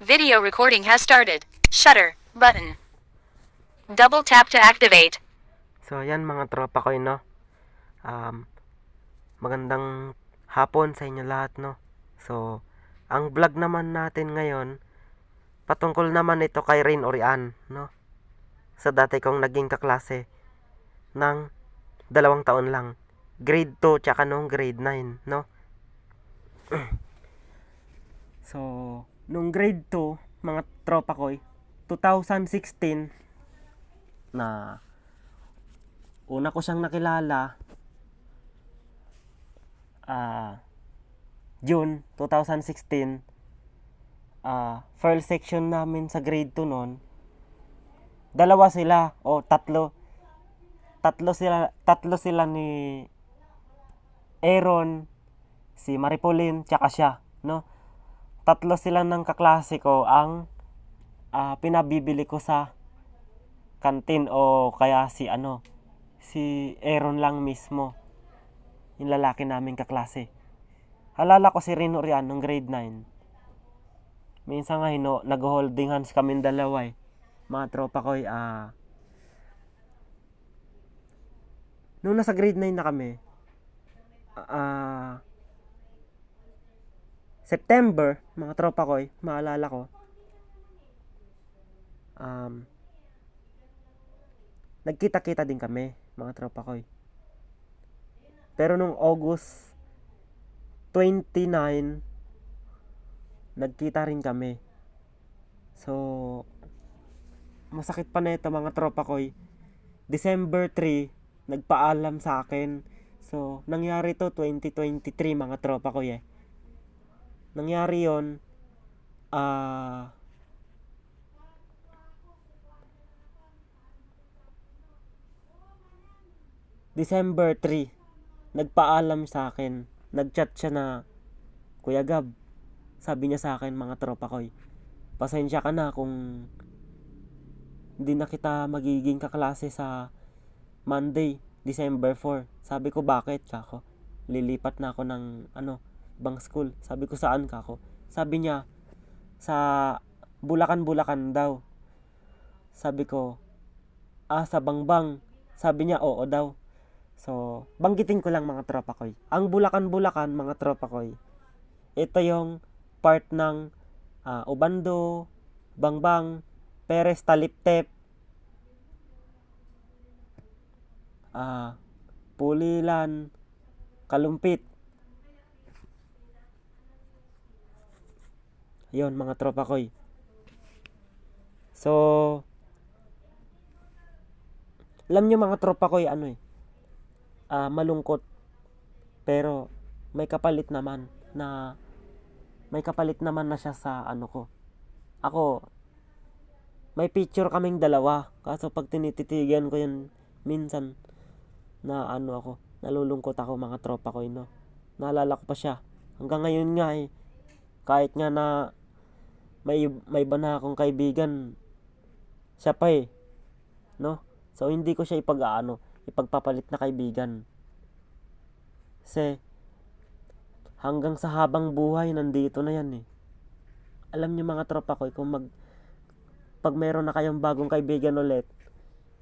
Video recording has started. Shutter button. Double tap to activate. So, ayan mga tropa ko, no? Um, magandang hapon sa inyo lahat, no? So, ang vlog naman natin ngayon, patungkol naman ito kay Rain Orian, no? Sa dati kong naging kaklase ng dalawang taon lang. Grade 2 tsaka nung grade 9, no? so, nung grade 2, mga tropa ko, 2016, na una ko siyang nakilala ah June 2016 ah first section namin sa grade 2 noon. Dalawa sila o tatlo tatlo sila tatlo sila ni Aaron si Maripolin tsaka siya no tatlo sila ng kaklase ko ang ah, pinabibili ko sa kantin o kaya si ano si Aaron lang mismo yung lalaki naming kaklase. Halala ko si Rino Rian nung grade 9 minsan nga hino nag-holding hands kami dalawa eh. Mga tropa ko ah. Nung nasa grade 9 na kami ah September mga tropa ko maalala ko um, nagkita-kita din kami, mga tropa ko. eh. Pero nung August 29, nagkita rin kami. So, masakit pa na ito mga tropa ko. eh. December 3, nagpaalam sa akin. So, nangyari to 2023 mga tropa ko eh. Nangyari yon ah December 3, nagpaalam sa akin. Nagchat siya na, Kuya Gab, sabi niya sa akin mga tropa ko, pasensya ka na kung hindi na kita magiging kaklase sa Monday, December 4. Sabi ko, bakit kako? Lilipat na ako ng ano, ibang school. Sabi ko, saan kako? Sabi niya, sa Bulacan-Bulacan daw. Sabi ko, ah, sa Bangbang. Sabi niya, oo daw. So, banggitin ko lang mga tropa ko. Ang Bulacan-Bulacan, mga tropa ko, ito yung part ng ah, Ubando, Bangbang, Perez, Taliptep, ah, Pulilan, Kalumpit. Yon mga tropa ko. So, alam niyo mga tropa ko ano eh, ah, malungkot pero may kapalit naman na may kapalit naman na siya sa ano ko. Ako may picture kaming dalawa kaso pag tinititigan ko yun minsan na ano ako nalulungkot ako mga tropa ko no. Naalala ko pa siya. Hanggang ngayon nga eh kahit nga na may may iba na akong kaibigan siya pa eh no so hindi ko siya ipag-ano ipagpapalit na kaibigan. Kasi, hanggang sa habang buhay, nandito na yan eh. Alam niyo mga tropa ko, eh, kung mag, pag meron na kayong bagong kaibigan ulit,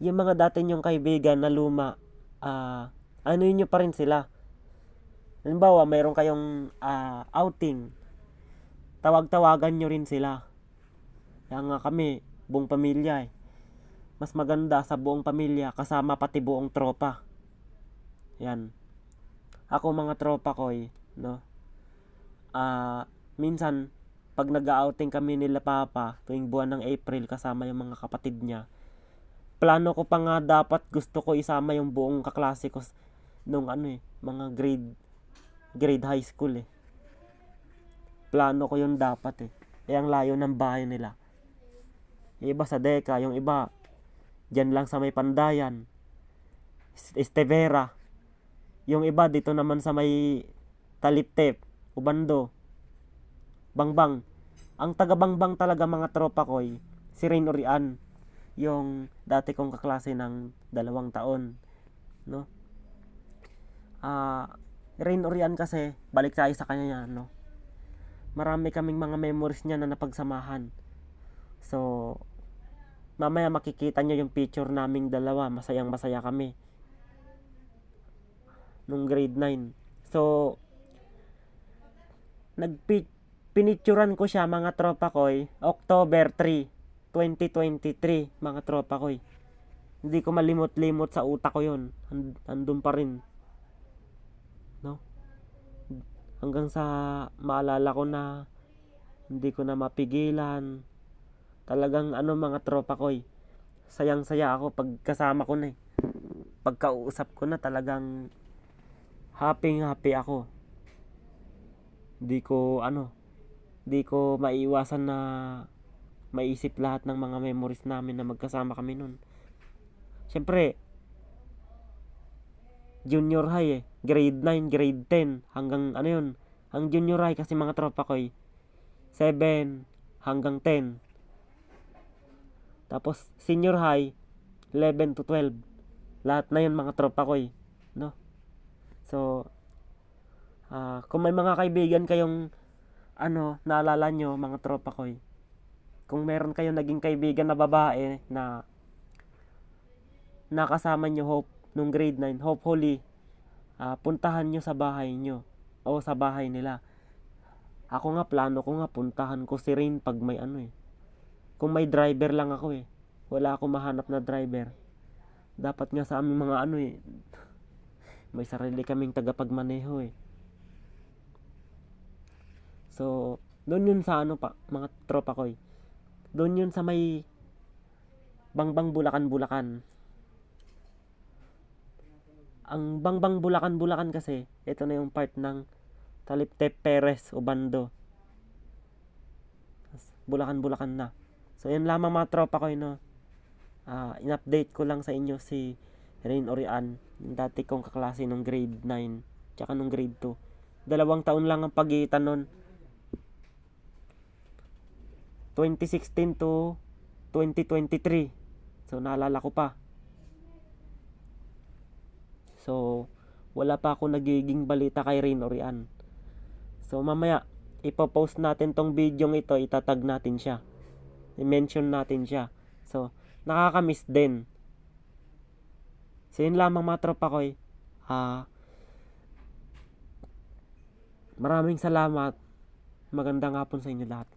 yung mga dati niyong kaibigan na luma, ah, ano yun nyo pa rin sila. Halimbawa, meron kayong ah, outing, tawag-tawagan nyo rin sila. Kaya nga kami, buong pamilya eh mas maganda sa buong pamilya kasama pati buong tropa. Yan. Ako mga tropa ko eh, no. Ah, minsan pag nag-outing kami nila papa tuwing buwan ng April kasama yung mga kapatid niya. Plano ko pa nga dapat gusto ko isama yung buong kaklase ko nung ano eh, mga grade grade high school eh. Plano ko yun dapat eh. Eh ang layo ng bahay nila. Yung iba sa Deka, yung iba Diyan lang sa may Pandayan. Estevera. Yung iba dito naman sa may Taliptep, Ubando, Bangbang. Ang taga Bangbang talaga mga tropa ko eh, si Rain Orian. Yung dati kong kaklase ng dalawang taon. No? Ah, Rain Orian kasi, balik tayo sa kanya yan, no? Marami kaming mga memories niya na napagsamahan. So, mamaya makikita nyo yung picture naming dalawa. Masayang masaya kami. Nung grade 9. So, nagpi pinicturan ko siya mga tropa ko'y October 3, 2023 mga tropa ko'y. Hindi ko malimot-limot sa utak ko yon. And, andun pa rin. No? Hanggang sa maalala ko na hindi ko na mapigilan. Talagang ano mga tropa ko'y. Sayang-saya ako pag kasama ko na eh. Pagkausap ko na talagang happy-happy ako. Hindi ko ano, hindi ko maiwasan na maisip lahat ng mga memories namin na magkasama kami nun. Siyempre, junior high eh. Grade 9, grade 10, hanggang ano yun. Ang junior high kasi mga tropa ko eh. 7 hanggang 10. Tapos senior high, 11 to 12. Lahat na yun mga tropa ko eh. No? So, ah kung may mga kaibigan kayong ano, naalala nyo mga tropa ko eh. Kung meron kayong naging kaibigan na babae na nakasama nyo hope nung grade 9, hopefully ah, puntahan nyo sa bahay nyo o sa bahay nila. Ako nga plano ko nga puntahan ko si Rain pag may ano eh. Kung may driver lang ako eh. Wala akong mahanap na driver. Dapat nga sa aming mga ano eh. May sarili kaming tagapagmaneho eh. So, doon yun sa ano pa, mga tropa ko eh. Doon yun sa may Bangbang Bulacan Bulacan. Ang Bangbang Bulacan Bulacan kasi, ito na yung part ng Taliptep Perez o Bando. Bulacan Bulacan na. So, yun lamang mga tropa ko, no. Ah, in-update ko lang sa inyo si Rain Orian, yung dati kong kaklase nung grade 9, tsaka nung grade 2. Dalawang taon lang ang pagitan nun. 2016 to 2023. So, naalala ko pa. So, wala pa ako nagiging balita kay Rain Orian. So, mamaya, ipopost natin tong video ito, itatag natin siya. I-mention natin siya. So, nakakamiss din. So, yun lamang mga tropa ko eh. Ah, maraming salamat. Magandang hapon sa inyo lahat.